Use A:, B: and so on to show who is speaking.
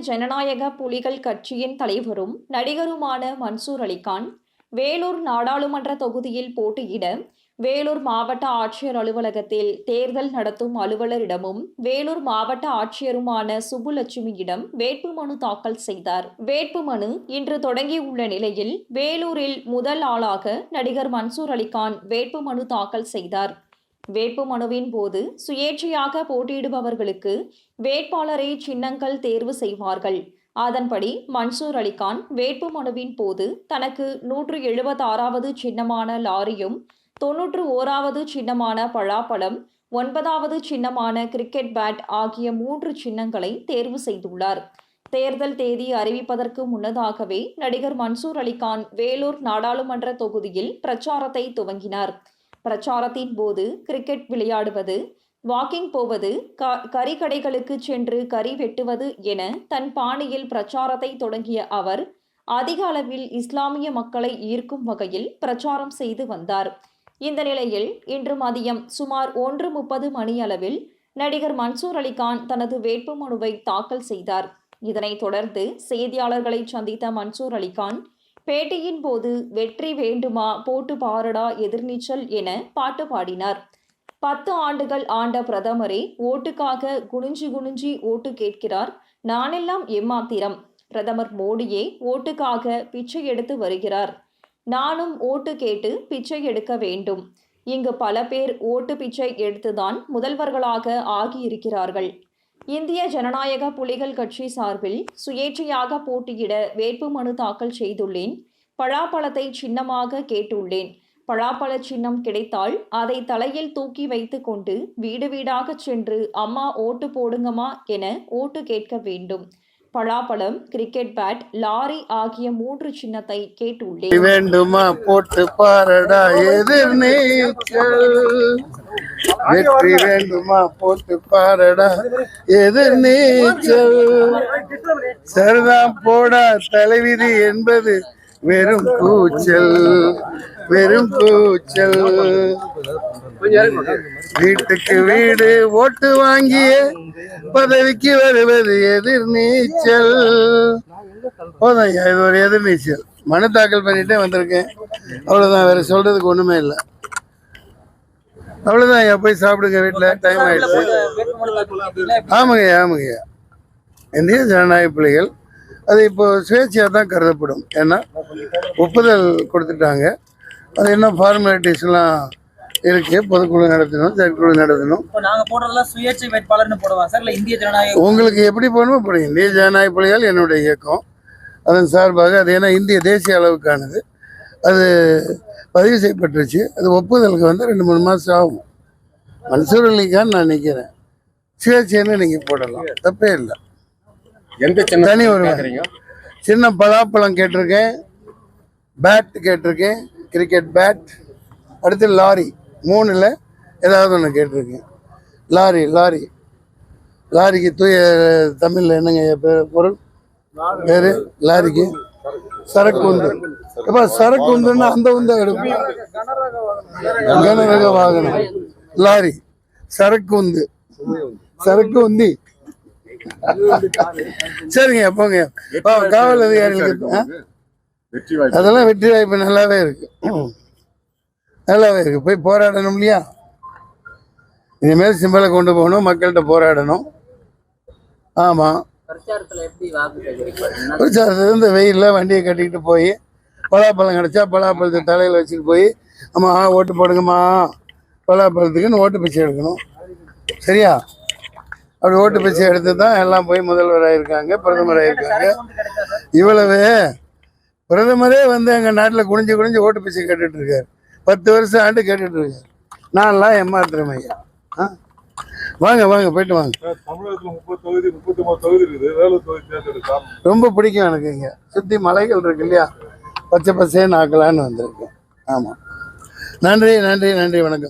A: ஜனநாயக புலிகள் கட்சியின் தலைவரும் நடிகருமான மன்சூர் அலிகான் வேலூர் நாடாளுமன்ற தொகுதியில் போட்டியிட வேலூர் மாவட்ட ஆட்சியர் அலுவலகத்தில் தேர்தல் நடத்தும் அலுவலரிடமும் வேலூர் மாவட்ட ஆட்சியருமான சுப்புலட்சுமியிடம் வேட்புமனு தாக்கல் செய்தார். வேட்புமனு இன்று தொடங்கியுள்ள நிலையில் வேலூரில் முதல் ஆளாக நடிகர் மன்சூர் அலிகான் வேட்புமனு தாக்கல் செய்தார். வேட்புமனுவின் போது சுயேட்சையாக போட்டியிடுபவர்களுக்கு வேட்பாளரை சின்னங்கள் தேர்வு செய்வார்கள். அதன்படி மன்சூர் அலிகான் வேட்புமனுவின் போது தனக்கு நூற்று எழுபத்தாறாவது சின்னமான லாரியும் தொன்னூற்று ஓராவது சின்னமான பழாப்பழம் ஒன்பதாவது சின்னமான கிரிக்கெட் பேட் ஆகிய மூன்று சின்னங்களை தேர்வு செய்துள்ளார். தேர்தல் தேதி அறிவிப்பதற்கு முன்னதாகவே நடிகர் மன்சூர் அலிகான் வேலூர் நாடாளுமன்ற தொகுதியில் பிரச்சாரத்தை துவங்கினார். பிரச்சாரத்தின் போது கிரிக்கெட் விளையாடுவது வாக்கிங் போவது க கறிக்கடைகளுக்கு சென்று கறி வெட்டுவது என தன் பாணியில் பிரச்சாரத்தை தொடங்கிய அவர் அதிக அளவில் இஸ்லாமிய மக்களை ஈர்க்கும் வகையில் பிரச்சாரம் செய்து வந்தார். இந்த நிலையில் இன்று மதியம் சுமார் ஒன்று முப்பது மணியளவில் நடிகர் மன்சூர் அலிகான் தனது வேட்புமனுவை தாக்கல் செய்தார். இதனைத் தொடர்ந்து செய்தியாளர்களை சந்தித்த மன்சூர் அலிகான் பேட்டியின் போது வெற்றி வேண்டுமா? போட்டு பாரடா எதிர்நீச்சல் என பாட்டு பாடினார். பத்து ஆண்டுகள் ஆண்ட பிரதமரே ஓட்டுக்காக குனிஞ்சி குனிஞ்சி ஓட்டு கேட்கிறார். நானெல்லாம் எம்மாத்திரம். பிரதமர் மோடியே ஓட்டுக்காக பிச்சை எடுத்து வருகிறார். நானும் ஓட்டு கேட்டு பிச்சை எடுக்க வேண்டும். இங்கு பல பேர் ஓட்டு பிச்சை எடுத்துதான் முதல்வர்களாக ஆகியிருக்கிறார்கள். இந்திய ஜனநாயக புலிகள் கட்சி சார்பில் சுயேட்சையாக போட்டியிட வேட்புமனு தாக்கல் செய்துள்ளேன். பழாப்பழத்தை சின்னமாக கேட்டுள்ளேன். பழாப்பழ சின்னம் கிடைத்தால் அதை தலையில் தூக்கி வைத்து கொண்டு வீடு வீடாக சென்று அம்மா ஓட்டு போடுங்கம்மா என ஓட்டு கேட்க வேண்டும். பழாப்பழம் கிரிக்கெட் பேட் லாரி ஆகிய மூன்று சின்னத்தை கேட்டுள்ளேன்.
B: வேண்டுமா போட்டு பாரடா எதிர் நீச்சல் வெற்றி வேண்டுமா? போட்டு பாரடா. எதிர் நீச்சல்? சரிதான் போடா. தலைவிதி என்பது வெறும் கூச்சல். வெறும் கூச்சல். வீட்டுக்கு வீடு ஓட்டு வாங்கிய பதவிக்கு வருவது எதிர் நீச்சல். போதும் இது ஒரு எதிர் நீச்சல். மனு தாக்கல் பண்ணிட்டே வந்திருக்கேன். அவ்வளவுதான் வேற சொல்றதுக்கு ஒண்ணுமே இல்லை. அவ்வளவுதான் ஐயா போய் சாப்பிடுங்க வீட்டுல டைம் ஆயிடுச்சு. ஆமாங்க ஐயா ஆமாங்க ஐயா. இந்திய ஜனநாயக பிள்ளைகள் அது இப்போ சுயேட்சையாக தான் கருதப்படும். ஏன்னா ஒப்புதல் கொடுத்துட்டாங்க. அது என்ன ஃபார்மாலிட்டிஸ்லாம் இருக்கு? பொதுக்குழு நடத்தணும் செயற்குழு நடத்தணும்.
C: சுயேட்சை வேட்பாளர்னு சார் இந்திய ஜனநாயக
B: உங்களுக்கு எப்படி போகணுமோ போடுங்க. இந்திய ஜனநாயக புலிகள் என்னுடைய இயக்கம். அதன் சார்பாக அது ஏன்னா இந்திய தேசிய அளவுக்கானது. அது பதிவு செய்யப்பட்டுருச்சு. அது ஒப்புதலுக்கு வந்து ரெண்டு மூணு மாதம் ஆகும். மன்சூர் அலிகான் நான் நிற்கிறேன் சுயேட்சைன்னு நீங்கள் போடலாம். தப்பே இல்லை.
D: எந்த சின்ன
B: தனி ஒரு
D: கேக்குறீங்க?
B: சின்ன பலாப்பழம் கேட்டிருக்கேன். பேட் கேட்டிருக்கேன். கிரிக்கெட் பேட் அடுத்து லாரி மூணில் ஏதாவது ஒன்று கேட்டிருக்கேன். லாரி லாரி லாரிக்கு தூய தமிழில் என்னங்க பேர் பொருள்? பேர்? லாரிக்கு சரக்கு உந்து எப்பா சரக்கு உந்துன்னா அந்த உந்த எடுக்கும். கனரக வாகனம். லாரி. சரக்கு உந்து சரக்கு உந்தி சரிங்க போங்க. காவல் அதிகாரிகளுக்கு அதெல்லாம் வெற்றி வாய்ப்பு நல்லாவே இருக்கு. நல்லாவே இருக்கு. போய் போராடணும் இல்லையா? இனிமேல் சிம்பலை கொண்டு போகணும் மக்கள்கிட்ட போராடணும். ஆமாம்
C: பிரச்சாரத்துல இருந்து வாக்கு
B: வெயிலில் வண்டியை கட்டிக்கிட்டு போய் பலாப்பழம் கிடச்சா பலாப்பழத்தை தலையில் வச்சுட்டு போய் அம்மா ஓட்டு போடுங்கம்மா பலாப்பழத்துக்குன்னு ஓட்டு பிச்சை எடுக்கணும். சரியா? அப்படி ஓட்டு பிச்சை எடுத்து தான் எல்லாம் போய் முதல்வராக இருக்காங்க பிரதமராக இருக்காங்க இவ்வளவு பிரதமரே வந்து எங்கள் நாட்டில் குனிஞ்சு குனிஞ்சு ஓட்டு பிச்சை கேட்டுட்டு இருக்காரு. பத்து வருஷம் ஆண்டு கேட்டுட்டு இருக்காரு. நான்லாம் ஏமாத்துறேன் ஐயா ஆ? வாங்க வாங்க போயிட்டு வாங்க.
E: தமிழகத்துல முப்பது தொகுதி முப்பத்தி ஒன்பது தொகுதி இருக்குது. வேலூர் தொகுதி தேர்ந்தெடுக்கலாம்
B: ரொம்ப பிடிக்கும் எனக்கு இங்கே. சுற்றி மலைகள் இருக்கு இல்லையா? பச்சை பசேன்னு ஆக்கலான்னு வந்திருக்கேன். ஆமாம் நன்றி நன்றி நன்றி வணக்கம்.